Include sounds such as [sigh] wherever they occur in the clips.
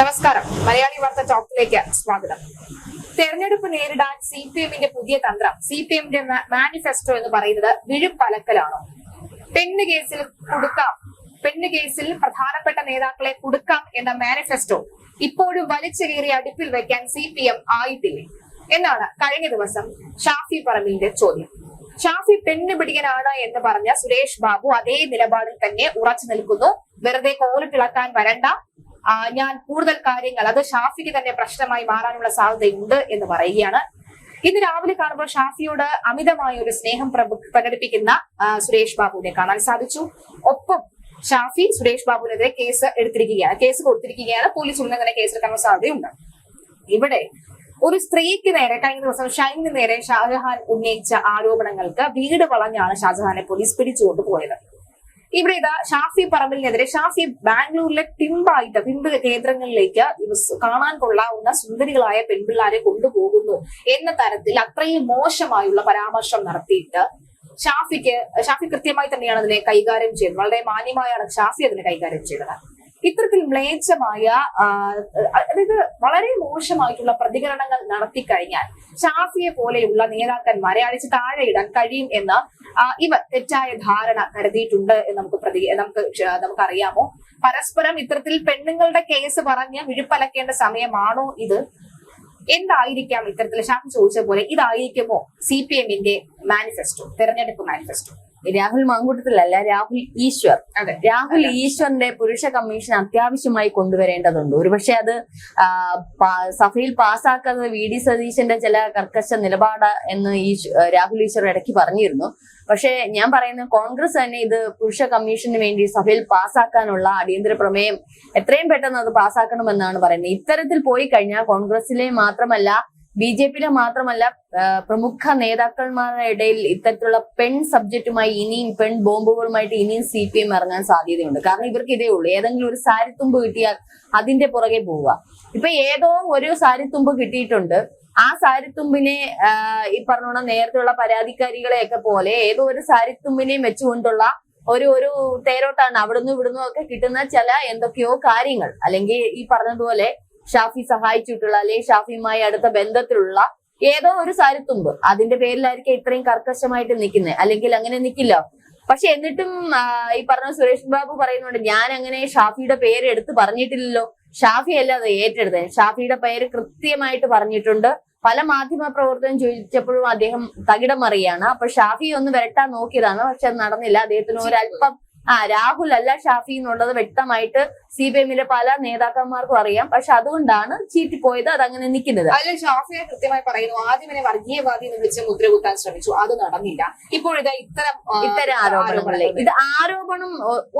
നമസ്കാരം. മലയാളി വാർത്ത ടോക്കിലേക്ക് സ്വാഗതം. തെരഞ്ഞെടുപ്പ് നേരിടാൻ സി പി എമ്മിന്റെ പുതിയ തന്ത്രം സി പി എമ്മിന്റെ മാനിഫെസ്റ്റോ എന്ന് പറയുന്നത് വിഴും പലക്കലാണോ? പെണ്ണ് കേസിൽ കൊടുക്കാം പെണ്ണ് കേസിൽ പ്രധാനപ്പെട്ട നേതാക്കളെ കൊടുക്കാം എന്ന മാനിഫെസ്റ്റോ ഇപ്പോഴും വലിച്ചു കയറി അടുപ്പിൽ വെക്കാൻ സി പി എം ആയിട്ടില്ലേ? എന്നാണ് കഴിഞ്ഞ ദിവസം ഷാഫി പറമ്പിന്റെ ചോദ്യം. ഷാഫി പെണ്ണ് പിടിക്കനാണ് എന്ന് പറഞ്ഞ സുരേഷ് ബാബു അതേ നിലപാടിൽ തന്നെ ഉറച്ചു നിൽക്കുന്നു. വെറുതെ കോലിട്ടിളക്കാൻ വരണ്ട. ഞാൻ കൂടുതൽ കാര്യങ്ങൾ അത് ഷാഫിക്ക് തന്നെ പ്രശ്നമായി മാറാനുള്ള സാധ്യതയുണ്ട് എന്ന് പറയുകയാണ്. ഇന്ന് രാവിലെ കാണുമ്പോൾ ഷാഫിയോട് അമിതമായ ഒരു സ്നേഹം പ്രകടിപ്പിക്കുന്ന സുരേഷ് ബാബുവിനെ കാണാൻ സാധിച്ചു. ഒപ്പം ഷാഫി സുരേഷ് ബാബുവിനെതിരെ കേസ് എടുത്തിരിക്കുകയാണ് കേസ് കൊടുത്തിരിക്കുകയാണ്. പോലീസ് ഉടനെ തന്നെ കേസെടുക്കാനുള്ള സാധ്യതയുണ്ട്. ഇവിടെ ഒരു സ്ത്രീക്ക് നേരെ കഴിഞ്ഞ ദിവസം ഷൈനിന് നേരെ ഷാജഹാൻ ഉന്നയിച്ച ആരോപണങ്ങൾക്ക് വീട് വളഞ്ഞാണ് ഷാജഹാനെ പോലീസ് പിടിച്ചുകൊണ്ട് പോയത് ഇവിടെ ഇതാ ഷാഫി പറമ്പിലിനെതിരെ ഷാഫി ബാംഗ്ലൂരിലെ പിമ്പായിട്ട് പിമ്പ് കേന്ദ്രങ്ങളിലേക്ക് കാണാൻ കൊള്ളാവുന്ന സുന്ദരികളായ പെൺപിള്ളാരെ കൊണ്ടുപോകുന്നു എന്ന തരത്തിൽ അത്രയും മോശമായുള്ള പരാമർശം നടത്തിയിട്ട് ഷാഫിക്ക് ഷാഫി കൃത്യമായി തന്നെയാണ് അതിനെ കൈകാര്യം ചെയ്തത്. വളരെ മാന്യമായാണ് ഷാഫി അതിനെ കൈകാര്യം ചെയ്തത്. ഇത്തരത്തിൽ മ്ലേച്ഛമായ അതായത് വളരെ മോശമായിട്ടുള്ള പ്രതികരണങ്ങൾ നടത്തി കഴിഞ്ഞാൽ ഷാഫിയെ പോലെയുള്ള നേതാക്കന്മാരെ അടിച്ച് താഴെയിടാൻ കഴിയും എന്ന് ആ, ഇവർ തെറ്റായ ധാരണ കരുതിയിട്ടുണ്ട് എന്ന് നമുക്ക് പ്രതി നമുക്ക് നമുക്കറിയാമോ? പരസ്പരം ഇത്തരത്തിൽ പെണ്ണുങ്ങളുടെ കേസ് പറഞ്ഞ് വിഴുപ്പലക്കേണ്ട സമയമാണോ ഇത്? എന്തായിരിക്കാം ഇത്തരത്തിൽ ഷാഫി ചോദിച്ച പോലെ ഇതായിരിക്കുമോ സി പി എമ്മിന്റെ മാനിഫെസ്റ്റോ തെരഞ്ഞെടുപ്പ് മാനിഫെസ്റ്റോ? രാഹുൽ മാങ്കൂട്ടത്തിലല്ല രാഹുൽ ഈശ്വർ. അതെ. രാഹുൽ ഈശ്വറിന്റെ പുരുഷ കമ്മീഷൻ അത്യാവശ്യമായി കൊണ്ടുവരേണ്ടതുണ്ട്. ഒരുപക്ഷെ അത് സഭയിൽ പാസ്സാക്കാത്തത് വി ഡി സതീശന്റെ ചില കർക്കശ നിലപാട് എന്ന് രാഹുൽ ഈശ്വർ ഇടയ്ക്ക് പറഞ്ഞിരുന്നു. പക്ഷെ ഞാൻ പറയുന്നത് കോൺഗ്രസ് തന്നെ ഇത് പുരുഷ കമ്മീഷന് വേണ്ടി സഭയിൽ പാസ്സാക്കാനുള്ള അടിയന്തര പ്രമേയം എത്രയും പെട്ടെന്ന് അത് പാസ്സാക്കണമെന്നാണ് പറയുന്നത്. ഇത്തരത്തിൽ പോയി കഴിഞ്ഞാൽ കോൺഗ്രസിലെ മാത്രമല്ല ബി ജെ പിയിലെ മാത്രമല്ല പ്രമുഖ നേതാക്കന്മാരുടെ ഇടയിൽ ഇത്തരത്തിലുള്ള പെൺ സബ്ജക്റ്റുമായി ഇനിയും പെൺ ബോംബുകളുമായിട്ട് ഇനിയും സി പി എം ഇറങ്ങാൻ സാധ്യതയുണ്ട്. കാരണം ഇവർക്ക് ഇതേ ഉള്ളൂ. ഏതെങ്കിലും ഒരു സാരിത്തുമ്പ് കിട്ടിയാൽ അതിന്റെ പുറകെ പോവുക. ഇപ്പൊ ഏതോ ഒരു സാരിത്തുമ്പ് കിട്ടിയിട്ടുണ്ട്. ആ സാരിത്തുമ്പിനെ ഈ പറഞ്ഞോണം നേരത്തെയുള്ള പരാതിക്കാരികളെയൊക്കെ പോലെ ഏതോ ഒരു സാരിത്തുമ്പിനെയും വെച്ചുകൊണ്ടുള്ള ഒരു ഒരു തേരോട്ടാണ് അവിടുന്ന് ഇവിടുന്നും ഒക്കെ കിട്ടുന്ന ചില എന്തൊക്കെയോ കാര്യങ്ങൾ. അല്ലെങ്കിൽ ഈ പറഞ്ഞതുപോലെ ഷാഫി സഹായിച്ചിട്ടുള്ള അല്ലെങ്കിൽ ഷാഫിയുമായി അടുത്ത ബന്ധത്തിലുള്ള ഏതോ ഒരു സാരിത്തുമ്പ് അതിന്റെ പേരിലായിരിക്കും ഇത്രയും കർക്കശമായിട്ട് നിൽക്കുന്നത് അല്ലെങ്കിൽ അങ്ങനെ നിൽക്കില്ല പക്ഷെ എന്നിട്ടും ഈ പറഞ്ഞ സുരേഷ് ബാബു പറയുന്നുണ്ട് ഞാൻ അങ്ങനെ ഷാഫിയുടെ പേര് എടുത്ത് പറഞ്ഞിട്ടില്ലല്ലോ. ഷാഫി അല്ല അത് ഏറ്റെടുത്തത്? ഷാഫിയുടെ പേര് കൃത്യമായിട്ട് പറഞ്ഞിട്ടുണ്ട്. പല മാധ്യമ പ്രവർത്തനം ചോദിച്ചപ്പോഴും അദ്ദേഹം തകിടം മറിയാണ്. അപ്പൊ ഷാഫി ഒന്ന് വരട്ടാൻ നോക്കിയതാണ്. പക്ഷെ അത് നടന്നില്ല. അദ്ദേഹത്തിന് ഒരല്പം ആ രാഹുൽ അല്ല ഷാഫി എന്നുള്ളത് വ്യക്തമായിട്ട് സി പി എമ്മിലെ പല നേതാക്കന്മാർക്കും അറിയാം. പക്ഷെ അതുകൊണ്ടാണ് ചീറ്റിപ്പോയത് അത് അങ്ങനെ നിൽക്കുന്നത്. അല്ല ഷാഫിയെ കൃത്യമായി പറയുന്നു ആദ്യം എന്നെ വർഗീയവാദി എന്ന് വിളിച്ച് മുദ്രകുത്താൻ ശ്രമിച്ചു. അത് നടന്നില്ല. ഇപ്പോഴിതാ ഇത്തരം ഇത്തരം ആരോപണങ്ങളിലേക്ക് ഇത് ആരോപണം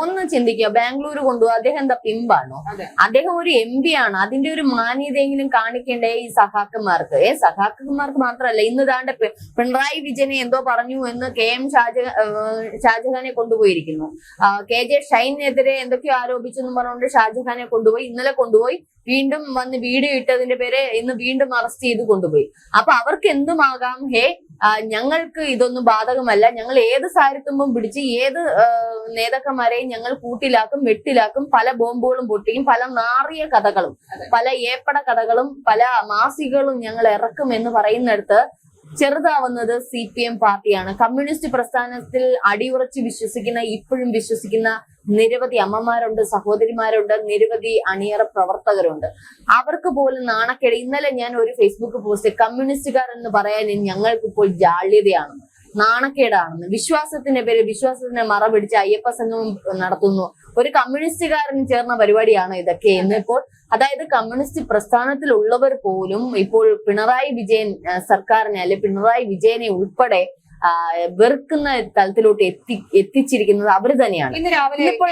ഒന്ന് ചിന്തിക്കുക. ബാംഗ്ലൂർ കൊണ്ടുപോകും അദ്ദേഹം എന്താ പിമ്പാണോ? അദ്ദേഹം ഒരു എം പി ആണ്. അതിന്റെ ഒരു മാന്യതയെങ്കിലും കാണിക്കേണ്ടേ ഈ സഹാക്കന്മാർക്ക് ഏ സഹാക്കന്മാർക്ക് മാത്രമല്ല ഇന്ന് താണ്ട പിണറായി വിജയനെ എന്തോ പറഞ്ഞു എന്ന് കെ എം ഷാജ ഷാജഹാനെ കൊണ്ടുപോയിരിക്കുന്നു. കെ ജെ ഷൈനെതിരെ എന്തൊക്കെയോ ആരോപിച്ചു എന്ന് പറഞ്ഞുകൊണ്ട് ഷാജഹാനെ കൊണ്ടുപോയി ഇന്നലെ കൊണ്ടുപോയി. വീണ്ടും വന്ന് വീഡിയോ ഇട്ടതിന്റെ പേരെ ഇന്ന് വീണ്ടും അറസ്റ്റ് ചെയ്ത് കൊണ്ടുപോയി. അപ്പൊ അവർക്ക് എന്തുമാകാം? ഹേ ഞങ്ങൾക്ക് ഇതൊന്നും ബാധകമല്ല. ഞങ്ങൾ ഏത് സാരത്തുമ്പും പിടിച്ച് ഏത് നേതാക്കന്മാരെയും ഞങ്ങൾ കൂട്ടിലാക്കും വെട്ടിലാക്കും പല ബോംബുകളും പൊട്ടിക്കും പല നാറിയ കഥകളും പല ഏപ്പട കഥകളും പല മാസികകളും ഞങ്ങൾ ഇറക്കും എന്ന് പറയുന്നിടത്ത് ചെറുതാവുന്നത് സി പി എം പാർട്ടിയാണ്. കമ്മ്യൂണിസ്റ്റ് പ്രസ്ഥാനത്തിൽ അടിയുറച്ച് വിശ്വസിക്കുന്ന ഇപ്പോഴും വിശ്വസിക്കുന്ന നിരവധി അമ്മമാരുണ്ട് സഹോദരിമാരുണ്ട് നിരവധി അണിയറ പ്രവർത്തകരുണ്ട്. അവർക്ക് പോലും നാണക്കേട്. ഇന്നലെ ഞാൻ ഒരു ഫേസ്ബുക്ക് പോസ്റ്റ് കമ്മ്യൂണിസ്റ്റുകാർ എന്ന് പറയാൻ ഞങ്ങൾക്ക് ഇപ്പോൾ ജാള്യതയാണ്. നാണക്കേടാണെന്ന്. വിശ്വാസത്തിന്റെ പേര് വിശ്വാസത്തിന്റെ മറ പിടിച്ച് അയ്യപ്പ സംഘം നടത്തുന്നു. ഒരു കമ്മ്യൂണിസ്റ്റുകാരൻ ചേർന്ന പരിപാടിയാണ് ഇതൊക്കെ. എന്ന് ഇപ്പോൾ അതായത് കമ്മ്യൂണിസ്റ്റ് പ്രസ്ഥാനത്തിലുള്ളവർ പോലും ഇപ്പോൾ പിണറായി വിജയൻ സർക്കാരിനെ അല്ലെ പിണറായി വിജയനെ ഉൾപ്പെടെ വെറുക്കുന്ന തലത്തിലോട്ട് എത്തി എത്തിച്ചിരിക്കുന്നത് അവർ തന്നെയാണ്. ഇന്ന് രാവിലെ ഇപ്പോൾ-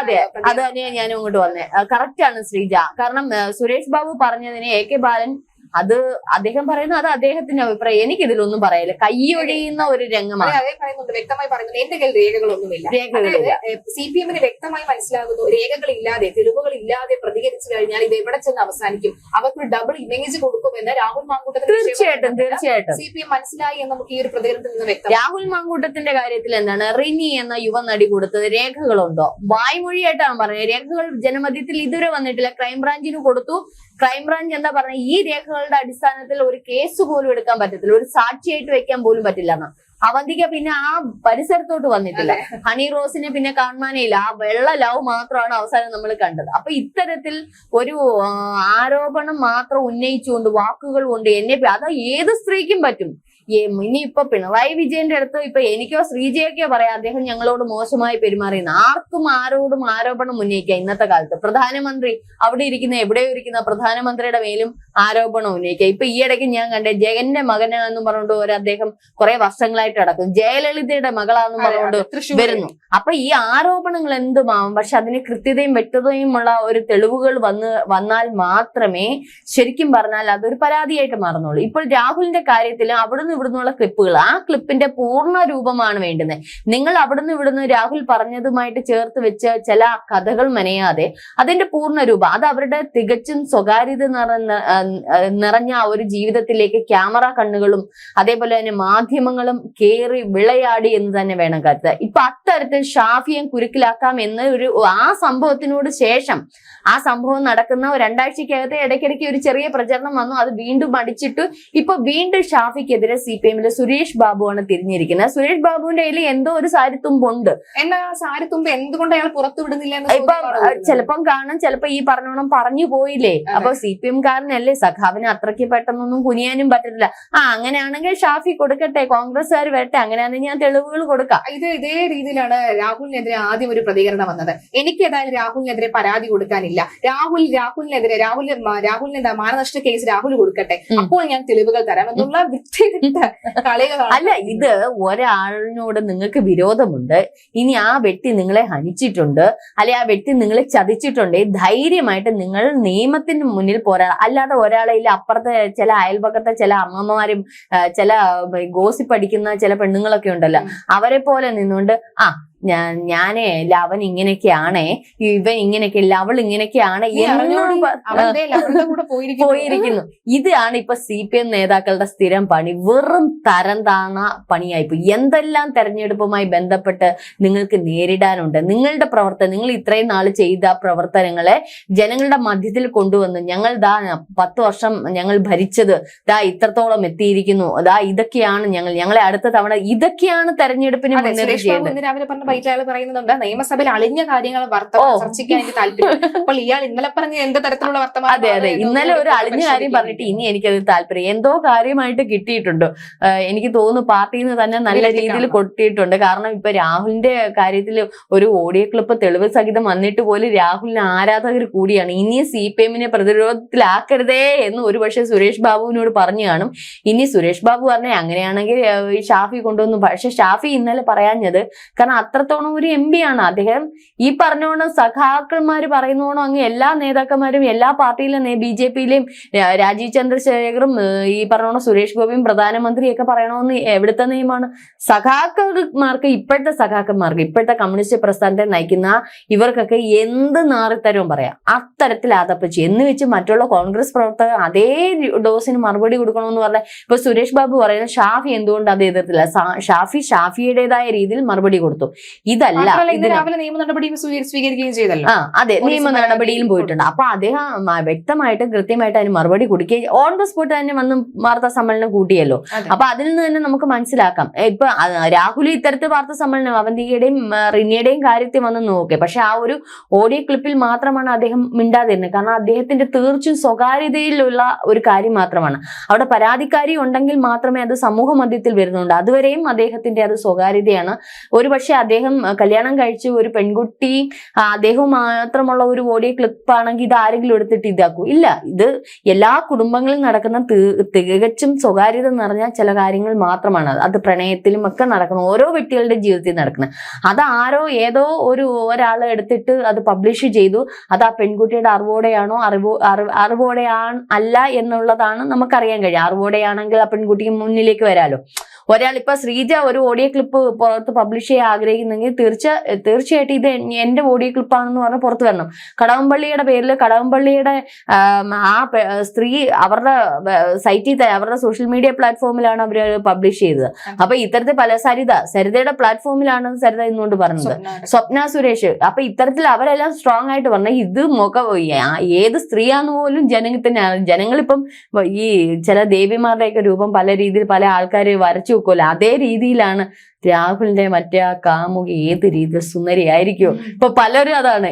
അതെ അത് തന്നെയാണ് ഞാൻ ഇങ്ങോട്ട് വന്നത് കറക്റ്റ് ആണ് ശ്രീജ. കാരണം സുരേഷ് ബാബു പറഞ്ഞതിന് എ കെ ബാലൻ അത് അദ്ദേഹം പറയുന്നത് അത് അദ്ദേഹത്തിന്റെ അഭിപ്രായം. എനിക്കിതിലൊന്നും പറയില്ല കൈയൊഴിയുന്ന ഒരു രംഗമാണ്. പറയുന്നുണ്ട്. വ്യക്തമായി പറയുന്നുണ്ട്. എന്റെ കയ്യിൽ രേഖകളൊന്നുമില്ല. രേഖകളില്ല. സി പി എമ്മിന് വ്യക്തമായി മനസ്സിലാകുന്നു രേഖകളില്ലാതെ തെളിവുകളില്ലാതെ പ്രതികരിച്ചു കഴിഞ്ഞാൽ ഇത് എവിടെ ചെന്ന് അവസാനിക്കും? അവർക്ക് ഡബിൾ ഇമേജ് കൊടുക്കുമെന്ന് രാഹുൽ മാങ്കൂട്ടത്തിന് തീർച്ചയായിട്ടും തീർച്ചയായിട്ടും. സി പി എം മനസ്സിലായി എന്ന് നമുക്ക് ഈ ഒരു പ്രതികരണത്തിൽ നിന്ന് വ്യക്തം രാഹുൽ മാങ്കൂട്ടത്തിന്റെ കാര്യത്തിൽ എന്താണ്? റിനി എന്ന യുവനടി കൊടുത്തത് രേഖകളുണ്ടോ? വായ്മൊഴിയായിട്ടാണ് പറഞ്ഞത് രേഖകൾ ജനമധ്യത്തിൽ ഇതുവരെ വന്നിട്ടില്ല. ക്രൈംബ്രാഞ്ചിന് കൊടുത്തു. ക്രൈംബ്രാഞ്ച് എന്താ പറഞ്ഞ ഈ രേഖകളുടെ അടിസ്ഥാനത്തിൽ ഒരു കേസ് പോലും എടുക്കാൻ പറ്റത്തില്ല. ഒരു സാക്ഷിയായിട്ട് വെക്കാൻ പോലും പറ്റില്ല എന്ന്. അവന്തിക പിന്നെ ആ പരിസരത്തോട്ട് വന്നിട്ടില്ല. ഹണി റോസിനെ പിന്നെ കാണാനേ ഇല്ല ആ വെള്ള ലവ് മാത്രമാണ് അവസാനം നമ്മൾ കണ്ടത്. അപ്പൊ ഇത്തരത്തിൽ ഒരു ആരോപണം മാത്രം ഉന്നയിച്ചുകൊണ്ട് വാക്കുകൾ കൊണ്ട് എന്നെ അത് ഏത് സ്ത്രീക്കും പറ്റും. ഇനിയിപ്പൊ പിണറായി വിജയന്റെ അടുത്ത് ഇപ്പൊ എനിക്കോ ശ്രീജയൊക്കെയോ പറയാം. അദ്ദേഹം ഞങ്ങളോട് മോശമായി പെരുമാറിയെന്ന്. ആർക്കും ആരോടും ആരോപണം ഉന്നയിക്കാം ഇന്നത്തെ കാലത്ത്. പ്രധാനമന്ത്രി അവിടെ ഇരിക്കുന്ന എവിടെയോ ഇരിക്കുന്ന പ്രധാനമന്ത്രിയുടെ മേലും ആരോപണം ഉന്നയിക്കാം. ഇപ്പൊ ഈ ഇടയ്ക്ക് ഞാൻ കണ്ടേ ജഗന്റെ മകനാന്ന് പറഞ്ഞുകൊണ്ട് ഒരു അദ്ദേഹം കുറെ വർഷങ്ങളായിട്ട് അടക്കും ജയലളിതയുടെ മകളാണെന്ന് പറഞ്ഞുകൊണ്ട് വരുന്നു. അപ്പൊ ഈ ആരോപണങ്ങൾ എന്തുമാവും? പക്ഷെ അതിന് കൃത്യതയും വ്യക്തതയുമുള്ള ഒരു തെളിവുകൾ വന്ന് വന്നാൽ മാത്രമേ ശരിക്കും പറഞ്ഞാൽ അതൊരു പരാതിയായിട്ട് മാറുന്നുള്ളൂ. ഇപ്പോൾ രാഹുലിന്റെ കാര്യത്തിൽ അവിടുന്ന് ഇവിടുന്നുള്ള ക്ലിപ്പുകൾ ആ ക്ലിപ്പിന്റെ പൂർണ രൂപമാണ് വേണ്ടുന്നത്. നിങ്ങൾ അവിടുന്ന് ഇവിടുന്ന് രാഹുൽ പറഞ്ഞതുമായിട്ട് ചേർത്ത് വെച്ച ചില കഥകൾ മെനയാതെ അതിന്റെ പൂർണ രൂപം അത് അവരുടെ തികച്ചും സ്വകാര്യത നിറഞ്ഞ ആ, ഒരു ജീവിതത്തിലേക്ക് ക്യാമറ കണ്ണുകളും അതേപോലെ തന്നെ മാധ്യമങ്ങളും കേറി വിളയാടി എന്ന് തന്നെ വേണം കരുതാൻ ഇപ്പൊ അത്തരത്തിൽ ഷാഫിയെ കുരുക്കിലാക്കാം എന്ന ഒരു ആ സംഭവത്തിനോട് ശേഷം ആ സംഭവം നടക്കുന്ന രണ്ടാഴ്ചക്കകത്ത് ഇടയ്ക്കിടയ്ക്ക് ഒരു ചെറിയ പ്രചരണം വന്നു. അത് വീണ്ടും അടിച്ചിട്ടു. ഇപ്പൊ വീണ്ടും ഷാഫിക്കെതിരെ സി പി എമ്മിലെ സുരേഷ് ബാബുവാണ് തിരിഞ്ഞിരിക്കുന്നത് സുരേഷ് ബാബുവിന്റെ കയ്യിൽ എന്തോ ഒരു സാരിത്തുമ്പുണ്ട് എന്നാ ആ സാരി തുമ്പ് എന്തുകൊണ്ട് അയാൾ പുറത്തു വിടുന്നില്ല ഇപ്പൊ. ചിലപ്പം കാണും ചിലപ്പോ ഈ പറഞ്ഞോണം പറഞ്ഞു പോയില്ലേ. അപ്പൊ സി പി എം കാരനല്ലേ സഖാവിന് അത്രയ്ക്ക് പെട്ടെന്നൊന്നും കുനിയാനും പറ്റത്തില്ല. ആ അങ്ങനെയാണെങ്കിൽ ഷാഫി കൊടുക്കട്ടെ കോൺഗ്രസ്സുകാർ വരട്ടെ അങ്ങനെയാണെങ്കിൽ ഞാൻ തെളിവുകൾ കൊടുക്കാം. ഇത് ഇതേ രീതിയിലാണ് രാഹുലിനെതിരെ ആദ്യം ഒരു പ്രതികരണം വന്നത്. എനിക്ക് ഏതായാലും രാഹുലിനെതിരെ പരാതി കൊടുക്കാനില്ല. രാഹുൽ രാഹുലിനെതിരെ രാഹുൽ രാഹുലിന് എന്താ മാനനഷ്ട കേസ് രാഹുൽ കൊടുക്കട്ടെ. അപ്പോൾ ഞാൻ തെളിവുകൾ തരാം എന്നുള്ള കളികളാണ് അല്ല ഇത് ഒരാളിനോട് നിങ്ങൾക്ക് വിരോധമുണ്ട്. ഇനി ആ വ്യക്തി നിങ്ങളെ ഹനിച്ചിട്ടുണ്ട്. അല്ലെ ആ വ്യക്തി നിങ്ങളെ ചതിച്ചിട്ടുണ്ട്. ധൈര്യമായിട്ട് നിങ്ങൾ നിയമത്തിന് മുന്നിൽ പോരാ. അല്ലാതെ ഒരാളെ ഇല്ല അപ്പുറത്തെ ചില അയൽപക്കത്തെ ചില അമ്മമാരും ചില ഗോസിപ്പ് അടിക്കുന്ന ചില പെണ്ണുങ്ങളൊക്കെ ഉണ്ടല്ലോ. അവരെ പോലെ നിന്നുകൊണ്ട് ആ ഞാൻ ഞാനേ ലവൻ ഇങ്ങനെയൊക്കെയാണേ ഇവൻ ഇങ്ങനെയൊക്കെ ലവൾ ഇങ്ങനെയൊക്കെയാണ് പോയിരിക്കുന്നു. ഇതാണ് ഇപ്പൊ സി പി എം നേതാക്കളുടെ സ്ഥിരം പണി. വെറും തരം താണ പണിയായിപ്പോയി. എന്തെല്ലാം തെരഞ്ഞെടുപ്പുമായി ബന്ധപ്പെട്ട് നിങ്ങൾക്ക് നേരിടാനുണ്ട്? നിങ്ങളുടെ പ്രവർത്തനം നിങ്ങൾ ഇത്രയും നാൾ ചെയ്ത പ്രവർത്തനങ്ങളെ ജനങ്ങളുടെ മധ്യത്തിൽ കൊണ്ടുവന്ന് ഞങ്ങൾ ദാ പത്ത് വർഷം ഞങ്ങൾ ഭരിച്ചത് ദാ ഇത്രത്തോളം എത്തിയിരിക്കുന്നു ദാ ഇതൊക്കെയാണ് ഞങ്ങൾ ഞങ്ങളെ അടുത്ത തവണ ഇതൊക്കെയാണ് തെരഞ്ഞെടുപ്പിന് മുന്നേറി സുരേഷ് ബൈറ്റിൽ അയാൾ പറയുന്നുണ്ട് നിയമസഭയിൽ അളിഞ്ഞ കാര്യങ്ങൾ വർത്തമാനം. ചർച്ചയ്ക്കാൻ എനിക്ക് താല്പര്യം. അപ്പോൾ ഇയാൾ ഇന്നലെ പറഞ്ഞ എന്ത് തരത്തിലുള്ള വർത്തമാനം അതെ അതെ. ഇന്നലെ ഒരു അളിഞ്ഞ കാര്യം പറഞ്ഞിട്ട് ഇനി എനിക്കത് താല്പര്യം. എന്തോ കാര്യമായിട്ട് കിട്ടിയിട്ടുണ്ട്. എനിക്ക് തോന്നുന്നു പാർട്ടിയിൽ നിന്ന് തന്നെ നല്ല രീതിയിൽ കൊട്ടിയിട്ടുണ്ട്. കാരണം ഇപ്പൊ രാഹുലിന്റെ കാര്യത്തിൽ ഒരു ഓഡിയോ ക്ലിപ്പ് തെളിവ് സഹിതം വന്നിട്ട് പോലും രാഹുലിന് ആരാധകർ കൂടിയാണ്. ഇനി സി പി എമ്മിനെ പ്രതിരോധത്തിലാക്കരുതേ എന്ന് ഒരുപക്ഷെ സുരേഷ് ബാബുവിനോട് പറഞ്ഞു കാണും. ഇനി സുരേഷ് ബാബു പറഞ്ഞേ അങ്ങനെയാണെങ്കിൽ ഷാഫി കൊണ്ടുവന്നു. പക്ഷെ ഷാഫി ഇന്നലെ പറയാഞ്ഞത് കാരണം അത്രത്തോളം ഒരു എം പി ആണ്. അദ്ദേഹം ഈ പറഞ്ഞോണം സഖാക്കന്മാർ പറയുന്നോണം അങ്ങ് എല്ലാ നേതാക്കന്മാരും എല്ലാ പാർട്ടിയിലും ബി ജെ പിയിലെയും രാജീവ് ചന്ദ്രശേഖറും ഈ പറഞ്ഞോണം സുരേഷ് ഗോപിയും പ്രധാനമന്ത്രിയൊക്കെ പറയണമെന്ന് എവിടുത്തെ നിയമമാണ്? സഖാക്കന്മാർക്ക് ഇപ്പോഴത്തെ സഖാക്കന്മാർക്ക് ഇപ്പോഴത്തെ കമ്മ്യൂണിസ്റ്റ് പ്രസ്ഥാനത്തെ നയിക്കുന്ന ഇവർക്കൊക്കെ എന്ത് നാറിത്തരവും പറയാം? അത്തരത്തിൽ ആതപ്പച്ചു എന്ന് വെച്ച് മറ്റുള്ള കോൺഗ്രസ് പ്രവർത്തകർ അതേ ഡോസിന് മറുപടി കൊടുക്കണമെന്ന് പറഞ്ഞാൽ ഇപ്പൊ സുരേഷ് ബാബു പറയുന്നത് ഷാഫി എന്തുകൊണ്ട് അത് എതിർത്തില്ല ഷാഫി ഷാഫിയുടേതായ രീതിയിൽ മറുപടി കൊടുത്തു. ഇതല്ല രാവിലെ നിയമ നടപടിയും സ്വീ- സ്വീകരിക്കുകയും ചെയ്തല്ലോ. ആ അതെ നിയമ നടപടിയിലും പോയിട്ടുണ്ട്. അപ്പൊ അദ്ദേഹം വ്യക്തമായിട്ടും കൃത്യമായിട്ട് അതിന് മറുപടി കൊടുക്കുകയും ഓൺ ദ സ്പോട്ട് തന്നെ വന്ന് വാർത്താ സമ്മേളനം കൂട്ടിയല്ലോ. അപ്പൊ അതിൽ നിന്ന് തന്നെ നമുക്ക് മനസ്സിലാക്കാം. ഇപ്പൊ രാഹുൽ ഇത്തരത്തിൽ വാർത്താ സമ്മേളനം അവന്തികയുടെയും റിനിയുടെയും കാര്യത്തിൽ വന്ന് നോക്കേ. പക്ഷെ ആ ഒരു ഓഡിയോ ക്ലിപ്പിൽ മാത്രമാണ് അദ്ദേഹം മിണ്ടാതിരുന്നത്. കാരണം അദ്ദേഹത്തിന്റെ തീർച്ചയും സ്വകാര്യതയിലുള്ള ഒരു കാര്യം മാത്രമാണ്. അവിടെ പരാതിക്കാരി ഉണ്ടെങ്കിൽ മാത്രമേ അത് സമൂഹ മധ്യത്തിൽ വരുന്നുണ്ട് അതുവരെയും അദ്ദേഹത്തിന്റെ അത് സ്വകാര്യതയാണ്. ഒരുപക്ഷെ അദ്ദേഹം അദ്ദേഹം കല്യാണം കഴിച്ച് ഒരു പെൺകുട്ടി അദ്ദേഹം മാത്രമുള്ള ഒരു ഓഡിയോ ക്ലിപ്പ് ആണെങ്കിൽ ഇത് ആരെങ്കിലും എടുത്തിട്ട് ഇതാക്കൂ. ഇല്ല ഇത് എല്ലാ കുടുംബങ്ങളിലും നടക്കുന്ന തികച്ചും സ്വകാര്യത നിറഞ്ഞ ചില കാര്യങ്ങൾ മാത്രമാണ്. അത്. പ്രണയത്തിലും ഒക്കെ നടക്കുന്ന ഓരോ വ്യക്തികളുടെ ജീവിതത്തിൽ നടക്കുന്നത്. അത് ആരോ ഏതോ ഒരു ഒരാൾ എടുത്തിട്ട് അത് പബ്ലിഷ് ചെയ്തു. അത് ആ പെൺകുട്ടിയുടെ അറിവോടെയാണോ അറിവോ അറിവ് അറിവോടെയാണ് അല്ല എന്നുള്ളതാണ് നമുക്കറിയാൻ കഴിയും അറിവോടെയാണെങ്കിൽ ആ പെൺകുട്ടിക്ക് മുന്നിലേക്ക് വരാലോ. ഒരാൾ ഇപ്പൊ ശ്രീജ ഒരു ഓഡിയോ ക്ലിപ്പ് പുറത്ത് പബ്ലിഷ് ചെയ്യാൻ ആഗ്രഹിക്കുന്നെങ്കിൽ തീർച്ച തീർച്ചയായിട്ടും ഇത് എന്റെ ഓഡിയോ ക്ലിപ്പാണെന്ന് പറഞ്ഞ് പുറത്ത് വരണം. കടവമ്പള്ളിയുടെ പേരിൽ കടവമ്പള്ളിയുടെ ആ സ്ത്രീ അവരുടെ സൈറ്റിൽ അവരുടെ സോഷ്യൽ മീഡിയ പ്ലാറ്റ്ഫോമിലാണ് അവർ പബ്ലിഷ് ചെയ്തത്. അപ്പൊ ഇത്തരത്തിൽ പല സരിത സരിതയുടെ പ്ലാറ്റ്ഫോമിലാണ് സരിത എന്നുകൊണ്ട് പറഞ്ഞത്. സ്വപ്ന സുരേഷ്. അപ്പൊ ഇത്തരത്തിൽ അവരെല്ലാം സ്ട്രോങ് ആയിട്ട് പറഞ്ഞ ഇത് മുഖ ഏത് സ്ത്രീയാന്ന് പോലും ജനത്തിന് ജനങ്ങളിപ്പം ഈ ചില ദേവിമാരുടെയൊക്കെ രൂപം പല രീതിയിൽ പല ആൾക്കാർ വരച്ചു വെക്കുമല്ലോ അതേ രീതിയിലാണ് രാഹുലിന്റെ മറ്റേ ആ കാമുകി ഏത് രീതിയിൽ സുന്ദരിയായിരിക്കുമോ ഇപ്പൊ പലരും അതാണ്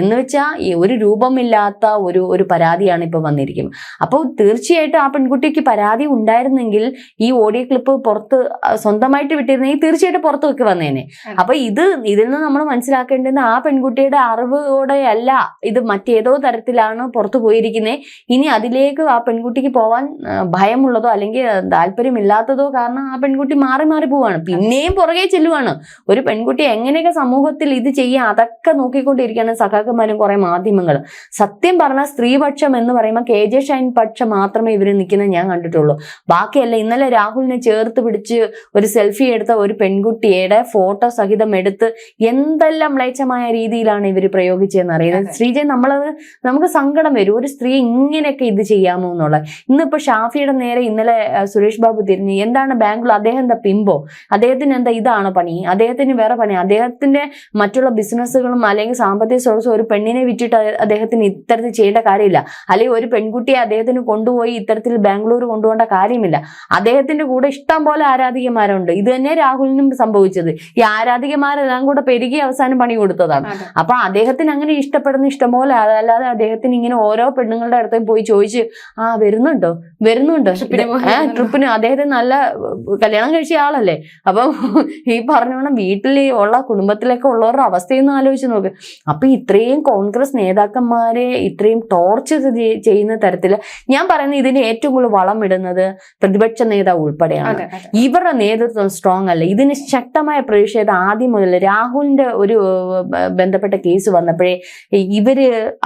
എന്ന് വെച്ചാൽ ഒരു രൂപമില്ലാത്ത ഒരു ഒരു പരാതിയാണ് ഇപ്പൊ വന്നിരിക്കുന്നത്. അപ്പോൾ തീർച്ചയായിട്ടും ആ പെൺകുട്ടിക്ക് പരാതി ഉണ്ടായിരുന്നെങ്കിൽ ഈ ഓഡിയോ ക്ലിപ്പ് പുറത്ത് സ്വന്തമായിട്ട് വിട്ടിരുന്നെങ്കിൽ തീർച്ചയായിട്ടും പുറത്തൊക്കെ വന്നേനെ. അപ്പൊ ഇത് ഇതിൽ നിന്ന് നമ്മൾ മനസ്സിലാക്കേണ്ടത് ആ പെൺകുട്ടിയുടെ അറിവോടെയല്ല ഇത് മറ്റേതോ തരത്തിലാണ് പുറത്തു പോയിരിക്കുന്നത് ഇനി അതിലേക്ക് ആ പെൺകുട്ടിക്ക് പോവാൻ ഭയമുള്ളതോ അല്ലെങ്കിൽ താല്പര്യമില്ലാത്തതോ കാരണം ആ പെൺകുട്ടി മാറി മാറി പോവാണ്. പിന്നെയും പുറകെ ചെല്ലുവാണ്. ഒരു പെൺകുട്ടി എങ്ങനെയൊക്കെ സമൂഹത്തിൽ ഇത് ചെയ്യാം അതൊക്കെ നോക്കിക്കൊണ്ടിരിക്കുകയാണ് സഖാക്കന്മാരും കുറെ മാധ്യമങ്ങൾ സത്യം പറഞ്ഞാൽ സ്ത്രീപക്ഷം എന്ന് പറയുമ്പോൾ കെ ജെ ഷൈൻ പക്ഷം മാത്രമേ ഇവർ നിൽക്കുന്നത് ഞാൻ കണ്ടിട്ടുള്ളൂ. ബാക്കിയല്ല ഇന്നലെ രാഹുലിനെ ചേർത്ത് പിടിച്ച് ഒരു സെൽഫി എടുത്ത ഒരു പെൺകുട്ടിയുടെ ഫോട്ടോ സഹിതം എടുത്ത് എന്തെല്ലാം മ്ലേച്ഛമായ രീതിയിലാണ് ഇവർ പ്രയോഗിച്ചതെന്ന് അറിയുന്നത്. ശ്രീജയ് നമ്മളത് നമുക്ക് സങ്കടം വരും. ഒരു സ്ത്രീ ഇങ്ങനെയൊക്കെ ഇത് ചെയ്യാമോ എന്നുള്ളത്. ഇന്നിപ്പോ ഷാഫിയുടെ നേരെ ഇന്നലെ സുരേഷ് ബാബു തിരിഞ്ഞ് എന്താണ് ബാംഗ്ലൂർ അദ്ദേഹം എന്താ പിമ്പോ? അദ്ദേഹത്തിന് എന്താ ഇതാണോ പണി? അദ്ദേഹത്തിന് വേറെ പണി? അദ്ദേഹത്തിന്റെ മറ്റുള്ള ബിസിനസ്സുകളും അല്ലെങ്കിൽ സാമ്പത്തിക സ്രോതസ്സും ഒരു പെണ്ണിനെ വിറ്റിട്ട് അദ്ദേ- അദ്ദേഹത്തിന് ഇത്തരത്തിൽ ചെയ്യേണ്ട കാര്യമില്ല. അല്ലെങ്കിൽ ഒരു പെൺകുട്ടിയെ അദ്ദേഹത്തിന് കൊണ്ടുപോയി ഇത്തരത്തിൽ ബാംഗ്ലൂർ കൊണ്ടുപോകേണ്ട കാര്യമില്ല. അദ്ദേഹത്തിന്റെ കൂടെ ഇഷ്ടം പോലെ ആരാധികമാരുണ്ട് ഇത് തന്നെ രാഹുലിനും സംഭവിച്ചത്. ഈ ആരാധികമാരെല്ലാം കൂടെ പെരുകി അവസാനം പണി കൊടുത്തതാണ്. അപ്പൊ അദ്ദേഹത്തിന് അങ്ങനെ ഇഷ്ടപ്പെടുന്ന ഇഷ്ടംപോലെ അല്ലാതെ അദ്ദേഹത്തിന് ഇങ്ങനെ ഓരോ പെണ്ണുങ്ങളുടെ അടുത്ത് പോയി ചോദിച്ച് ആ വരുന്നുണ്ടോ? വരുന്നുണ്ടോ? ട്രിപ്പിന് അദ്ദേഹത്തിന് നല്ല കല്യാണം കഴിച്ച ആളല്ലേ? അപ്പൊ ഈ പറഞ്ഞോണം വീട്ടിൽ ഉള്ള കുടുംബത്തിലൊക്കെ ഉള്ളവരുടെ അവസ്ഥയൊന്നും ആലോചിച്ച് നോക്ക്. അപ്പൊ ഇത്രയും കോൺഗ്രസ് നേതാക്കന്മാരെ ഇത്രയും ടോർച്ചർ ചെയ്യുന്ന തരത്തിൽ ഞാൻ പറയുന്നത് ഇതിന് ഏറ്റവും കൂടുതൽ വളം ഇടുന്നത് പ്രതിപക്ഷ നേതാവ് ഉൾപ്പെടെയാണ്. ഇവരുടെ നേതൃത്വം സ്ട്രോങ് അല്ല. ഇതിന് ശക്തമായ പ്രതിഷേധം ആദ്യം മുതൽ രാഹുലിന്റെ ഒരു ബന്ധപ്പെട്ട കേസ് വന്നപ്പോഴേ ഇവർ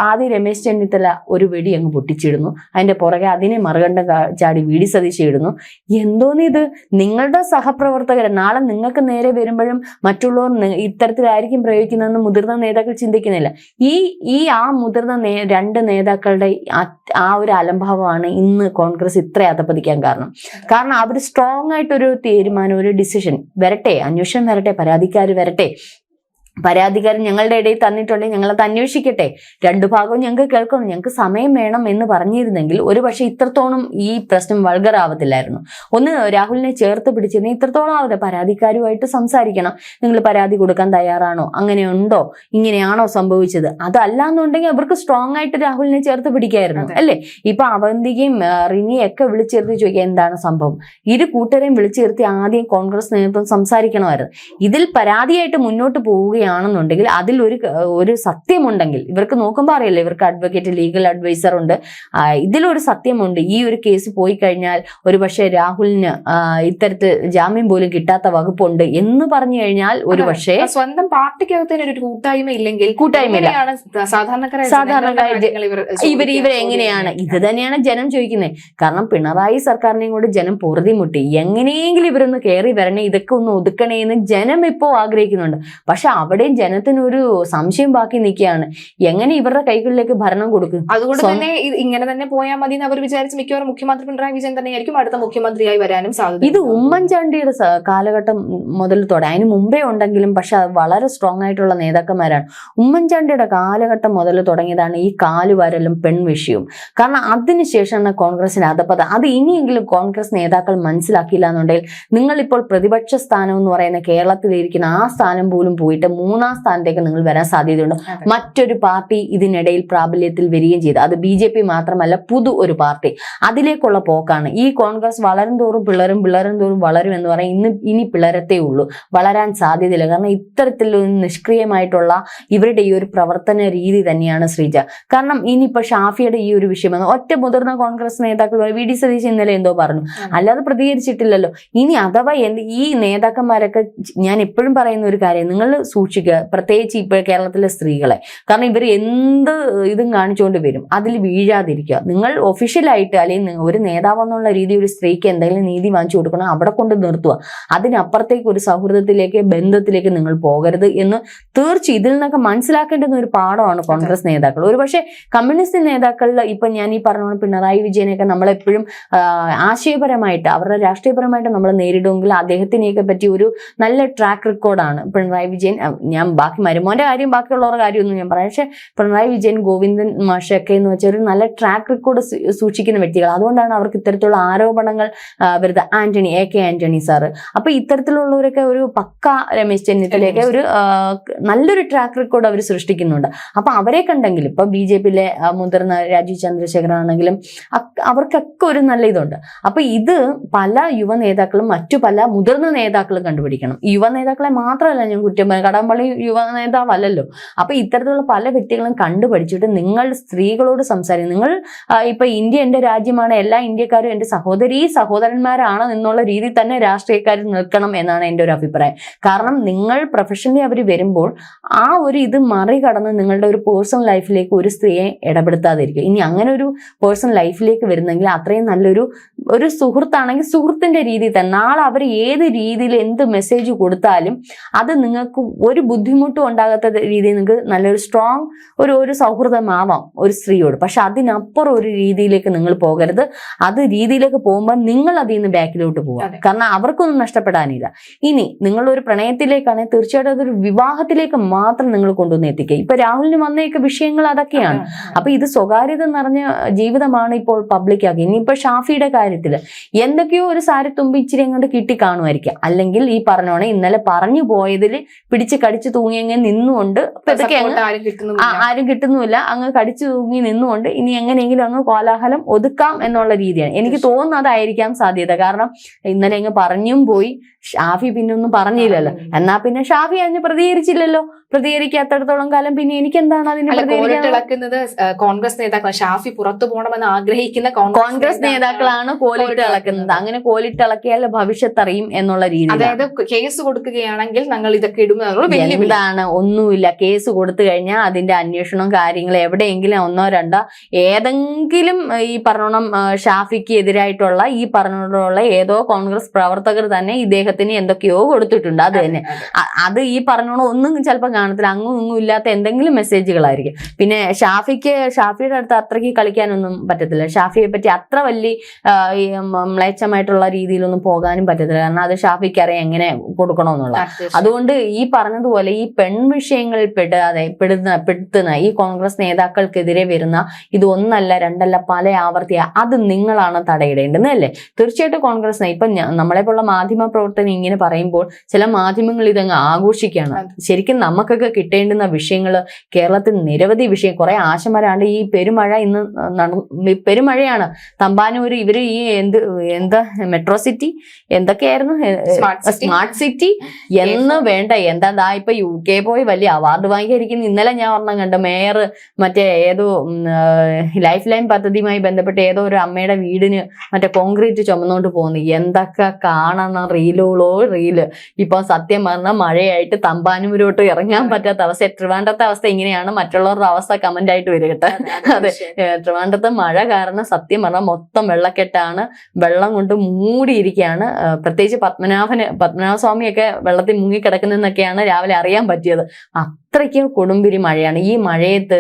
ആദ്യം രമേശ് ചെന്നിത്തല ഒരു വെടി അങ്ങ് പൊട്ടിച്ചിടുന്നു. അതിന്റെ പുറകെ അതിനെ മറുകണ്ഠം ചാടി വീടി ഡി സതീശ് ഇടുന്നു. എന്തോന്ന് ഇത്? നിങ്ങളുടെ സഹപ്രവർത്തകരെ നാളെ നിങ്ങൾക്ക് നേരെ വരുമ്പോഴും മറ്റുള്ളവർ ഇത്തരത്തിലായിരിക്കും പ്രയോഗിക്കുന്നതെന്ന് മുതിർന്ന നേതാക്കൾ ചിന്തിക്കുന്നില്ല. ഈ ഈ ആ മുതിർന്ന നേ രണ്ട് നേതാക്കളുടെ ആ- ഒരു അലംഭാവമാണ് ഇന്ന് കോൺഗ്രസ് ഇത്ര അധപ്പതിക്കാൻ കാരണം. കാരണം അവർ സ്ട്രോങ് ആയിട്ടൊരു തീരുമാനം ഒരു ഡിസിഷൻ വരട്ടെ അന്വേഷണം വരട്ടെ പരാതിക്കാർ വരട്ടെ പരാതിക്കാരൻ ഞങ്ങളുടെ ഇടയിൽ തന്നിട്ടുണ്ടെങ്കിൽ ഞങ്ങളത് അന്വേഷിക്കട്ടെ. രണ്ടു ഭാഗവും ഞങ്ങൾക്ക് കേൾക്കണം. ഞങ്ങൾക്ക് സമയം വേണം എന്ന് പറഞ്ഞിരുന്നെങ്കിൽ ഒരു പക്ഷേ ഇത്രത്തോളം ഈ പ്രശ്നം വൾഗർ ആവത്തില്ലായിരുന്നു. ഒന്ന് രാഹുലിനെ ചേർത്ത് പിടിച്ചിരുന്ന ഇത്രത്തോളം ആവതെ പരാതിക്കാരുമായിട്ട് സംസാരിക്കണം. നിങ്ങൾ പരാതി കൊടുക്കാൻ തയ്യാറാണോ? അങ്ങനെയുണ്ടോ ഇങ്ങനെയാണോ സംഭവിച്ചത്? അതല്ല എന്നുണ്ടെങ്കിൽ അവർക്ക് സ്ട്രോങ് ആയിട്ട് രാഹുലിനെ ചേർത്ത് പിടിക്കായിരുന്നു. അതെ. അല്ലേ? ഇപ്പൊ അവന്തികയും റിനിയൊക്കെ റിനിയും ഒക്കെ വിളിച്ചേർത്ത് ചോദിക്കുക എന്താണ് സംഭവം? ഇരു കൂട്ടരെയും വിളിച്ചേർത്തി ആദ്യം കോൺഗ്രസ് നേതൃത്വം സംസാരിക്കണമായിരുന്നു. ഇതിൽ പരാതിയായിട്ട് മുന്നോട്ട് പോവുകയാണെന്നുണ്ടെങ്കിൽ അതിൽ ഒരു ഒരു സത്യമുണ്ടെങ്കിൽ ഇവർക്ക് നോക്കുമ്പോൾ അറിയില്ല ഇവർക്ക് അഡ്വക്കേറ്റ് ലീഗൽ അഡ്വൈസർ ഉണ്ട്. ഇതിലൊരു സത്യമുണ്ട്. ഈ ഒരു കേസ് പോയി കഴിഞ്ഞാൽ ഒരു പക്ഷേ രാഹുലിന് ഇത്തരത്തിൽ ജാമ്യം പോലും കിട്ടാത്ത വകുപ്പുണ്ട് എന്ന് പറഞ്ഞു കഴിഞ്ഞാൽ ഒരു പക്ഷേ സ്വന്തം പാർട്ടിക്കകത്ത് തന്നെ ഒരു കൂട്ടായ്മ ഇല്ലെങ്കിൽ കൂട്ടായ്മ സാധാരണക്കാരായ ഇവർ ഇവർ എങ്ങനെയാണ്? ഇത് തന്നെയാണ് ജനം ചോദിക്കുന്നത് കാരണം പിണറായി സർക്കാരിനെയും കൂടെ ജനം പൊറുതിമുട്ടി എങ്ങനെയെങ്കിലും ഇവരൊന്ന് കയറി വരണേ ഇതൊക്കെ ഒന്ന് ഒതുക്കണേ എന്ന് ജനം ഇപ്പോ ആഗ്രഹിക്കുന്നുണ്ട്. പക്ഷെ അവിടെയും ജനത്തിനൊരു സംശയം ബാക്കി നിൽക്കുകയാണ്. എങ്ങനെ ഇവരുടെ കൈകളിലേക്ക് ഭരണം കൊടുക്കും? അതുകൊണ്ട് തന്നെ ഇങ്ങനെ തന്നെ പോയാൽ മതി എന്ന് അവർ വിചാരിച്ച് മിക്കവാറും മുഖ്യമന്ത്രി പിണറായി വിജയൻ തന്നെയായിരിക്കും അടുത്ത മുഖ്യമന്ത്രിയായി വരാനും സാധ്യത ഇത് ഉമ്മൻചാണ്ടിയുടെ കാലഘട്ടം മുതൽ തുടങ്ങി അതിന് മുമ്പേ ഉണ്ടെങ്കിലും പക്ഷെ അത് വളരെ സ്ട്രോങ് ആയിട്ടുള്ള നേതാക്കന്മാരാണ്. ഉമ്മൻചാണ്ടിയുടെ കാലഘട്ടം മുതൽ തുടങ്ങിയതാണ് ഈ കാലുവാരലും പെൺവിഷയവും കാരണം അതിനുശേഷമാണ് കോൺഗ്രസിന് അതപ്പത അത് ഇനിയെങ്കിലും കോൺഗ്രസ് നേതാക്കൾ മനസ്സിലാക്കിയില്ല എന്നുണ്ടെങ്കിൽ നിങ്ങളിപ്പോൾ പ്രതിപക്ഷ സ്ഥാനം എന്ന് പറയുന്ന കേരളത്തിലിരിക്കുന്ന ആ സ്ഥാനം പോലും പോയിട്ട് മൂന്നാം സ്ഥാനത്തേക്ക് നിങ്ങൾ വരാൻ സാധ്യതയുണ്ട്. മറ്റൊരു പാർട്ടി ഇതിനിടയിൽ പ്രാബല്യത്തിൽ വരികയും ചെയ്തു. അത് ബി ജെ പി മാത്രമല്ല പുതു ഒരു പാർട്ടി. അതിലേക്കുള്ള പോക്കാണ്. ഈ കോൺഗ്രസ് വളരും തോറും പിള്ളരും പിള്ളരും തോറും വളരും എന്ന് പറയാൻ ഇന്ന് ഇനി പിളരത്തേ ഉള്ളൂ. വളരാൻ സാധ്യതയില്ല. കാരണം ഇത്തരത്തിലൊരു നിഷ്ക്രിയമായിട്ടുള്ള ഇവരുടെ ഈ ഒരു പ്രവർത്തന രീതി തന്നെയാണ് ശ്രീജ. കാരണം ഇനിയിപ്പോ ഷാഫിയുടെ ഈ ഒരു വിഷയം. ഒറ്റ മുതിർന്ന കോൺഗ്രസ് നേതാക്കൾ വി ഡി സതീശ് ഇന്നലെ എന്തോ പറഞ്ഞു. അല്ലാതെ പ്രതികരിച്ചിട്ടില്ലല്ലോ. ഇനി അഥവാ എന്ത് ഈ നേതാക്കന്മാരൊക്കെ ഞാൻ എപ്പോഴും പറയുന്ന ഒരു കാര്യം നിങ്ങൾ സൂക്ഷിക്കുക. പ്രത്യേകിച്ച് ഇപ്പോൾ കേരളത്തിലെ സ്ത്രീകളെ. കാരണം ഇവർ എന്ത് ഇതും കാണിച്ചുകൊണ്ട് വരും. അതിൽ വീഴാതിരിക്കുക. നിങ്ങൾ ഒഫീഷ്യലായിട്ട് അല്ലെങ്കിൽ ഒരു നേതാവെന്നുള്ള രീതി ഒരു സ്ത്രീക്ക് എന്തെങ്കിലും നീതി വാങ്ങിച്ചു കൊടുക്കണം അവിടെ കൊണ്ട് നിർത്തുക. അതിനപ്പുറത്തേക്ക് ഒരു സൗഹൃദത്തിലേക്ക് ബന്ധത്തിലേക്ക് നിങ്ങൾ പോകരുത് എന്ന് തീർച്ച ഇതിൽ നിന്നൊക്കെ മനസ്സിലാക്കേണ്ടുന്ന ഒരു പാഠമാണ് കോൺഗ്രസ് നേതാക്കൾ. ഒരുപക്ഷെ കമ്മ്യൂണിസ്റ്റ് നേതാക്കളിൽ ഇപ്പൊ ഞാൻ ഈ പറഞ്ഞ പിണറായി വിജയനെയൊക്കെ നമ്മളെപ്പോഴും ആശയപരമായിട്ട് അവരുടെ രാഷ്ട്രീയപരമായിട്ട് നമ്മൾ നേരിടുമെങ്കിൽ അദ്ദേഹത്തിനെയൊക്കെ പറ്റി ഒരു നല്ല ട്രാക്ക് റെക്കോർഡാണ് പിണറായി വിജയൻ. ഞാൻ ബാക്കി മരുമോന്റെ കാര്യം ബാക്കിയുള്ളവരുടെ കാര്യമൊന്നും ഞാൻ പറയാം. പക്ഷെ പിണറായി വിജയൻ ഗോവിന്ദൻ മാഷൊക്കെ എന്ന് വെച്ചാൽ ഒരു നല്ല ട്രാക്ക് റെക്കോർഡ് സൂക്ഷിക്കുന്ന വ്യക്തികൾ അതുകൊണ്ടാണ് അവർക്ക് ഇത്തരത്തിലുള്ള ആരോപണങ്ങൾ വരുന്നത് Antony A K Antony sir. അപ്പൊ ഇത്തരത്തിലുള്ളവരൊക്കെ ഒരു പക്ക രമേശ് ചെന്നിത്തലയൊക്കെ ഒരു നല്ലൊരു ട്രാക്ക് റെക്കോർഡ് അവർ സൃഷ്ടിക്കുന്നുണ്ട്. അപ്പൊ അവരെ കണ്ടെങ്കിൽ ഇപ്പൊ ബി ജെ പിയിലെ മുതിർന്ന രാജീവ് ചന്ദ്രശേഖരൻ ആണെങ്കിലും അവർക്കൊക്കെ ഒരു നല്ല ഇതുണ്ട്. അപ്പൊ ഇത് പല യുവ നേതാക്കളും മറ്റു പല മുതിർന്ന നേതാക്കളും കണ്ടുപിടിക്കണം. യുവ നേതാക്കളെ മാത്രമല്ല ഞാൻ കുറ്റം പറയുന്നത് കടമ്പള്ളി യുവ നേതാവല്ലല്ലോ. അപ്പൊ ഇത്തരത്തിലുള്ള പല വ്യക്തികളും കണ്ടുപഠിച്ചിട്ട് നിങ്ങൾ സ്ത്രീകളോട് സംസാരിക്കും നിങ്ങൾ ഇപ്പൊ ഇന്ത്യ എന്റെ രാജ്യമാണ് എല്ലാ ഇന്ത്യക്കാരും എന്റെ സഹോദരി സഹോദരന്മാരാണ് എന്നുള്ള രീതിയിൽ തന്നെ രാഷ്ട്രീയക്കാർ നിൽക്കണം എന്നാണ് എന്റെ ഒരു അഭിപ്രായം. കാരണം നിങ്ങൾ പ്രൊഫഷണലി അവർ വരുമ്പോൾ ആ ഒരു ഇത് മറികടന്ന് നിങ്ങളുടെ ഒരു പേഴ്സണൽ ലൈഫിലേക്ക് ഒരു സ്ത്രീയെ ഇടപെടുത്താതിരിക്കുക. ഇനി അങ്ങനെ ഒരു പേഴ്സണൽ ലൈഫിലേക്ക് വരുന്നെങ്കിൽ അത്രയും നല്ലൊരു ഒരു സുഹൃത്താണെങ്കിൽ സുഹൃത്തിന്റെ രീതി തന്നെ നാളെ അവർ ഏത് രീതിയിൽ എന്ത് മെസ്സേജ് കൊടുത്താലും അത് നിങ്ങൾക്ക് ഒരു ബുദ്ധിമുട്ടും ഉണ്ടാകാത്ത രീതിയിൽ നിങ്ങൾക്ക് നല്ലൊരു സ്ട്രോങ് ഒരു ഒരു സൗഹൃദമാവാം ഒരു സ്ത്രീയോട്. പക്ഷെ അതിനപ്പുറം ഒരു രീതിയിലേക്ക് നിങ്ങൾ പോകരുത്. അത് രീതിയിലേക്ക് പോകുമ്പോൾ നിങ്ങൾ അതിൽ നിന്ന് ബാക്കിലോട്ട് പോകാം കാരണം അവർക്കൊന്നും നഷ്ടപ്പെടാനില്ല. ഇനി നിങ്ങൾ ഒരു പ്രണയത്തിലേക്കാണെങ്കിൽ തീർച്ചയായിട്ടും അതൊരു വിവാഹത്തിലേക്ക് മാത്രം നിങ്ങൾ കൊണ്ടുവന്ന് എത്തിക്കുക. ഇപ്പൊ രാഹുലിന് വന്നേക്ക വിഷയങ്ങൾ അതൊക്കെയാണ്. അപ്പൊ ഇത് സ്വകാര്യത നിറഞ്ഞ ജീവിതമാണ് ഇപ്പോൾ പബ്ലിക്കാക്കി ഇനിയിപ്പോ ഷാഫിയുടെ കാര്യത്തിൽ എന്തൊക്കെയോ ഒരു സാരി തുമ്പി ഇച്ചിരി അങ്ങോട്ട് കിട്ടി കാണുമായിരിക്കാം. അല്ലെങ്കിൽ ഈ പറഞ്ഞോണെ ഇന്നലെ പറഞ്ഞു പോയതിൽ പിടിച്ച് കടിച്ചു തൂങ്ങിയങ്ങ് നിന്നുകൊണ്ട് പതുക്കെ അങ്ങ് ആരും കിട്ടുന്നുമില്ല. അങ്ങ് കടിച്ചു തൂങ്ങി നിന്നുകൊണ്ട് ഇനി എങ്ങനെയെങ്കിലും അങ്ങ് കോലാഹലം ഒതുക്കാം എന്നുള്ള രീതിയാണ്. എനിക്ക് തോന്നുന്നത് അതായിരിക്കാം സാധ്യത. കാരണം ഇന്നലെ അങ്ങ് പറഞ്ഞും പോയി. ഷാഫി പിന്നെ ഒന്നും പറഞ്ഞില്ലല്ലോ. എന്നാ പിന്നെ ഷാഫി അതിന് പ്രതികരിച്ചില്ലല്ലോ. പ്രതികരിക്കാത്തടത്തോളം കാലം പിന്നെ എനിക്ക് എന്താണ് അതിന് കോൺഗ്രസ് നേതാക്കൾ ഷാഫി പുറത്തു പോകണമെന്ന് ആഗ്രഹിക്കുന്ന കോൺഗ്രസ് നേതാക്കളാണ്. കോലിട്ട് ഇളക്കുന്നത്. അങ്ങനെ കോലിട്ട് ഇളക്കിയാൽ ഭവിഷ്യത്ത് അറിയും എന്നുള്ള രീതി അതായത് കേസ് കൊടുക്കുകയാണെങ്കിൽ ഞങ്ങൾ ഇതൊക്കെ ഇടുമെന്നുള്ള എന്താണ്? ഒന്നുമില്ല. കേസ് കൊടുത്തു കഴിഞ്ഞാൽ അതിന്റെ അന്വേഷണവും കാര്യങ്ങളും എവിടെയെങ്കിലും ഒന്നോ രണ്ടോ ഏതെങ്കിലും ഈ പറഞ്ഞോണം ഷാഫിക്ക് എതിരായിട്ടുള്ള ഈ പറഞ്ഞോണ്ടുള്ള ഏതോ കോൺഗ്രസ് പ്രവർത്തകർ തന്നെ ഇദ്ദേഹത്തിന് എന്തൊക്കെയോ കൊടുത്തിട്ടുണ്ട്. അത് തന്നെ. അത് ഈ പറഞ്ഞോണം ഒന്നും ചിലപ്പോൾ കാണത്തില്ല. അങ്ങും ഇങ്ങും ഇല്ലാത്ത എന്തെങ്കിലും മെസ്സേജുകളായിരിക്കും പിന്നെ ഷാഫിക്ക് ഷാഫിയുടെ അടുത്ത് അത്രയ്ക്ക് കളിക്കാനൊന്നും പറ്റത്തില്ല. ഷാഫിയെ പറ്റി അത്ര വലിയ ഈ മ്ലേച്ഛമായിട്ടുള്ള രീതിയിലൊന്നും പോകാനും പറ്റത്തില്ല. കാരണം അത് ഷാഫിക്ക് അറിയാം എങ്ങനെ കൊടുക്കണമെന്നുള്ള അതുകൊണ്ട് ഈ പറഞ്ഞതുപോലെ ഈ പെൺ വിഷയങ്ങളിൽ പെടാതെ പെടുന്ന പെടുത്തുന്ന ഈ കോൺഗ്രസ് നേതാക്കൾക്കെതിരെ വരുന്ന ഇത് ഒന്നല്ല രണ്ടല്ല പല ആവർത്തിയ അത് നിങ്ങളാണ് തടയിടേണ്ടത് അല്ലേ? തീർച്ചയായിട്ടും കോൺഗ്രസ് ഇപ്പൊ നമ്മളെ പോലുള്ള മാധ്യമ പ്രവർത്തനം ഇങ്ങനെ പറയുമ്പോൾ ചില മാധ്യമങ്ങൾ ഇതങ്ങ് ആഘോഷിക്കുകയാണ്. ശരിക്കും നമുക്കൊക്കെ കിട്ടേണ്ടുന്ന വിഷയങ്ങൾ കേരളത്തിൽ നിരവധി വിഷയം കുറെ ആശമരാണ്ട് ഈ പെരുമഴ ഇന്ന് നട- പെരുമഴയാണ്. തമ്പാനൂർ ഇവർ ഈ എന്ത് എന്താ മെട്രോ സിറ്റി എന്തൊക്കെയായിരുന്നു? സ്മാർട്ട് സിറ്റി എന്ന് വേണ്ട എന്താ ദാ ഇപ്പൊ യു കെ പോയി വലിയ അവാർഡ് വാങ്ങിക്കായിരിക്കുന്നു ഇന്നലെ ഞാൻ ഒരെണ്ണം കണ്ട്. മേയർ മറ്റേ ഏതോ ലൈഫ് ലൈൻ പദ്ധതിയുമായി ബന്ധപ്പെട്ട് ഏതോ ഒരു അമ്മയുടെ വീടിന് മറ്റേ കോൺക്രീറ്റ് ചുമന്നുകൊണ്ട് പോകുന്നു. എന്തൊക്കെ കാണണം റീലുകളോ റീൽ. ഇപ്പൊ സത്യം പറഞ്ഞാൽ മഴയായിട്ട് തമ്പാനൂരോട്ട് ഇറങ്ങാൻ പറ്റാത്ത അവസ്ഥ. ട്രിവാൻഡ്രത്തെ അവസ്ഥ ഇങ്ങനെയാണ്. മറ്റുള്ളവരുടെ അവസ്ഥ കമന്റ് ആയിട്ട് വരികട്ടെ കേട്ടോ. അതെ. ട്രിവാൻഡ്രത്ത് മഴ കാരണം സത്യം പറഞ്ഞാൽ മൊത്തം വെള്ളക്കെട്ടാണ്. വെള്ളം കൊണ്ട് മൂടിയിരിക്കുകയാണ് പ്രത്യേകിച്ച് പത്മനാഭന് പത്മനാഭസ്വാമിയൊക്കെ വെള്ളത്തിൽ മുങ്ങിക്കിടക്കുന്നതെന്നൊക്കെയാണ് രാവിലെ അറിയാൻ പറ്റിയത്. അത്രയ്ക്കും കൊടുമ്പിരി മഴയാണ്. ഈ മഴയത്ത്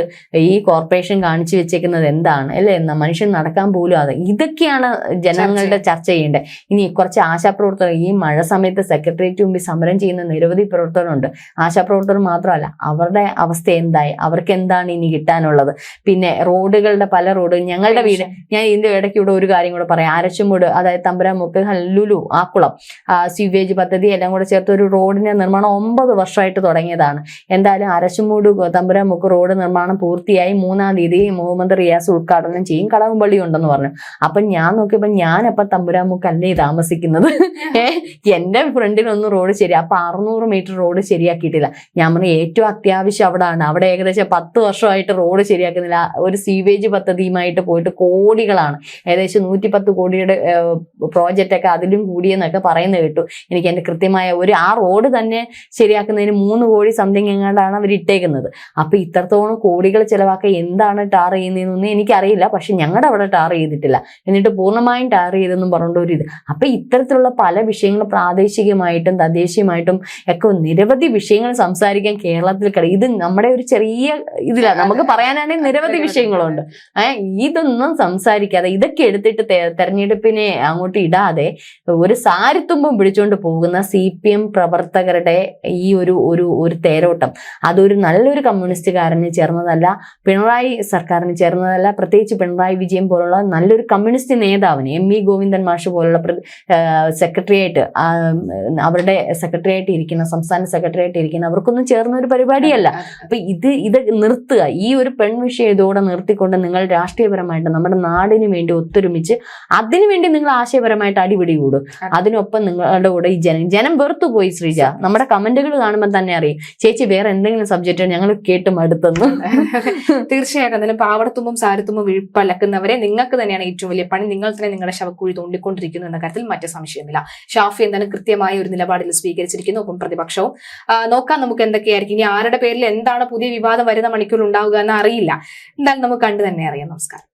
ഈ കോർപ്പറേഷൻ കാണിച്ചു വെച്ചേക്കുന്നത് എന്താണ്? അല്ലേ? എന്നാ മനുഷ്യൻ നടക്കാൻ പോലും അത് ഇതൊക്കെയാണ് ജനങ്ങളുടെ ചർച്ച. ചെയ്യേണ്ടത്. ഇനി കുറച്ച് ആശാപ്രവർത്തകർ ഈ മഴ സമയത്ത് സെക്രട്ടേറിയറ്റ് മുമ്പിൽ സമരം ചെയ്യുന്ന നിരവധി പ്രവർത്തകരുണ്ട്. ആശാപ്രവർത്തകർ മാത്രമല്ല അവരുടെ അവസ്ഥ എന്തായി? അവർക്ക് എന്താണ് ഇനി കിട്ടാനുള്ളത്? പിന്നെ റോഡുകളുടെ പല റോഡ് ഞങ്ങളുടെ വീട് ഞാൻ ഇതിന്റെ ഇടയ്ക്ക് ഇവിടെ ഒരു കാര്യം കൂടെ പറയാം. അരച്ചുമൂട് അതായത് തമ്പുരാമുക്ക് ലുലു ആക്കുളം സ്വീവേജ് പദ്ധതി എല്ലാം കൂടെ ചേർത്ത് ഒരു റോഡിന്റെ നിർമ്മാണം ഒമ്പത് വർഷമായിട്ട് തുടങ്ങിയതാണ്. എന്തായാലും അരച്ചുമൂട് തമ്പുരാമുക്ക് റോഡ് നിർമ്മാണം പൂർത്തിയായി. മൂന്നാം തീയതി മുഹമ്മദ് റിയാസ് ഉദ്ഘാടനം ചെയ്യും. കടകംപള്ളി ഉണ്ടെന്ന് പറഞ്ഞു. അപ്പൊ ഞാൻ നോക്കിയപ്പോ ഞാനപ്പം തമ്പുരാമുക്കല്ലേ താമസിക്കുന്നത്? എന്റെ എന്റെ ഫ്രണ്ടിലൊന്നും റോഡ് ശരി അപ്പൊ അറുന്നൂറ് മീറ്റർ റോഡ് ശരിയാക്കിയിട്ടില്ല. ഞാൻ പറഞ്ഞു ഏറ്റവും അത്യാവശ്യം അവിടെയാണ് അവിടെ ഏകദേശം പത്ത് വർഷമായിട്ട് റോഡ് ശരിയാക്കുന്നില്ല. ഒരു സീവേജ് പദ്ധതിയുമായിട്ട് പോയിട്ട് കോടികളാണ്. ഏകദേശം നൂറ്റി പത്ത് കോടിയുടെ പ്രോജക്റ്റ് ഒക്കെ അതിലും കൂടിയെന്നൊക്കെ പറയുന്നത് കേട്ടു. എനിക്ക് എന്റെ കൃത്യമായ ഒരു ആ റോഡ് തന്നെ ശരിയാക്കുന്നതിന് മൂന്ന് കോടി സംതിങ് എങ്ങാണ്ടാണ് അവർ ഇട്ടേക്കുന്നത്. അപ്പൊ ഇത്രത്തോളം കോടികൾ ചിലവാക്കാൻ എന്താണ് ടാർ ചെയ്യുന്നതെന്നൊന്നും എനിക്കറിയില്ല. പക്ഷെ ഞങ്ങളുടെ അവിടെ ടാർ ചെയ്തിട്ടില്ല. എന്നിട്ട് പൂർണമായും ടാർ ചെയ്തെന്നും പറഞ്ഞുകൊണ്ട് ഒരു ഇത്. അപ്പൊ ഇത്തരത്തിലുള്ള പല വിഷയങ്ങളും പ്രാദേശികമായിട്ടും തദ്ദേശീയമായിട്ടും ഒക്കെ നിരവധി വിഷയങ്ങൾ സംസാരിക്കാൻ കേരളത്തിൽ കഴിയും ഇത് നമ്മുടെ ഒരു ചെറിയ ഇതിലാണ് നമുക്ക് പറയാനാണെങ്കിൽ നിരവധി വിഷയങ്ങളുണ്ട്. ഇതൊന്നും സംസാരിക്കാതെ ഇതൊക്കെ എടുത്തിട്ട് തെരഞ്ഞെടുപ്പിനെ അങ്ങോട്ട് ഇടാതെ ഒരു സാരിത്തുമ്പം പിടിച്ചുകൊണ്ട് പോകുന്ന സി പി എം പ്രവർത്തകരുടെ ഈ ഒരു ഒരു ഒരു തേരോട്ടം. അതൊരു നല്ലൊരു കമ്മ്യൂണിസ്റ്റുകാരന് ചേർന്നതല്ല പിണറായി സർക്കാരിന് ചേർന്നതല്ല പ്രത്യേകിച്ച് പിണറായി വിജയൻ പോലുള്ള നല്ലൊരു കമ്മ്യൂണിസ്റ്റ് നേതാവിന് എം വി ഗോവിന്ദൻ മാഷ് പോലുള്ള സെക്രട്ടറിയായിട്ട് അവരുടെ സെക്രട്ടറി ആയിട്ട് ഇരിക്കുന്ന സംസ്ഥാന സെക്രട്ടറി ആയിട്ട് ഇരിക്കുന്ന അവർക്കൊന്നും ചേർന്ന ഒരു പരിപാടിയല്ല അപ്പൊ ഇത് ഇത് നിർത്തുക. ഈ ഒരു പെൺവിഷയം ഇതോടെ നിർത്തിക്കൊണ്ട് നിങ്ങൾ രാഷ്ട്രീയപരമായിട്ട് നമ്മുടെ നാടിന് വേണ്ടി ഒത്തൊരുമിച്ച് അതിനുവേണ്ടി നിങ്ങൾ ആശയപരമായിട്ട് അടിപിടി കൂടും അതിനൊപ്പം നിങ്ങളുടെ കൂടെ ഈ ജനം ജനം വെറുത്തു പോയി ശ്രീജ നമ്മുടെ കമന്റുകൾ കാണുമ്പോൾ തന്നെ അറിയും. ചേച്ചി വേറെ എന്തെങ്കിലും സബ്ജക്റ്റ് ഞങ്ങൾ കേട്ട് മടുത്തെന്ന്. [laughs] തീർച്ചയായിട്ടും. എന്തായാലും പാവടത്തുമ്പും സാരത്തുമ്പും വിഴുപ്പലക്കുന്നവരെ നിങ്ങൾക്ക് തന്നെയാണ് ഏറ്റവും വലിയ പണി. നിങ്ങൾ തന്നെ നിങ്ങളുടെ ശവക്കുഴി തോണ്ടിക്കൊണ്ടിരിക്കുന്നു എന്ന കാര്യത്തിൽ മറ്റു സംശയമില്ല ഷാഫി എന്തായാലും കൃത്യമായ ഒരു നിലപാടിൽ സ്വീകരിച്ചിരിക്കുന്നു? ഒപ്പം പ്രതിപക്ഷവും. നോക്കാം നമുക്ക് എന്തൊക്കെയായിരിക്കും. ഇനി ആരുടെ പേരിൽ എന്താണ് പുതിയ വിവാദം വരുന്ന മണിക്കൂർ ഉണ്ടാവുക എന്ന് അറിയില്ല. എന്തായാലും നമുക്ക് കണ്ടു തന്നെ അറിയാം. നമസ്കാരം.